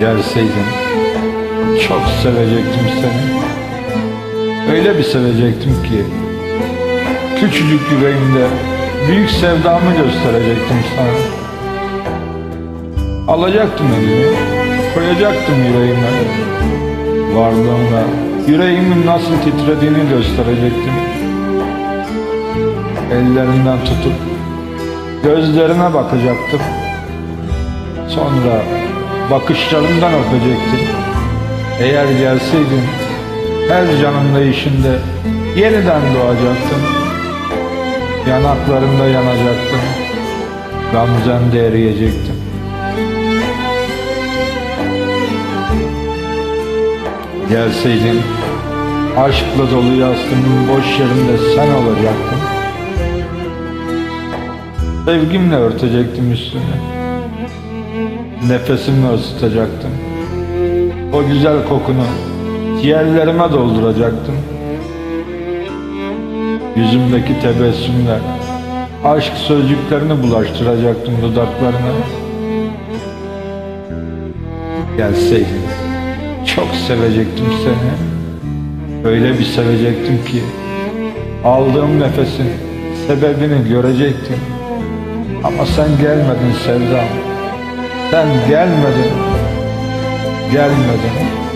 Gelseydin çok sevecektim seni. Öyle bir sevecektim ki küçücük yüreğimde büyük sevdamı gösterecektim sana. Alacaktım elini, koyacaktım yüreğime. Varlığımla yüreğimin nasıl titrediğini gösterecektim. Ellerinden tutup gözlerine bakacaktım. Sonra bakışlarından öpecektim. Eğer gelseydin her canımda işinde yeniden doğacaktım. Yanaklarında yanacaktım. Gamzemde eriyecektim. Gelseydin aşkla dolu yastığımın boş yerinde sen olacaktın. Sevgimle örtecektim üstünü. Nefesimle ısıtacaktım. O güzel kokunu ciğerlerime dolduracaktım. Yüzümdeki tebessümle aşk sözcüklerini bulaştıracaktım dudaklarına. Gelseydin çok sevecektim seni. Öyle bir sevecektim ki aldığım nefesin sebebini görecektim. Ama sen gelmedin sevdam. Sen gelmedin. Gelmedin.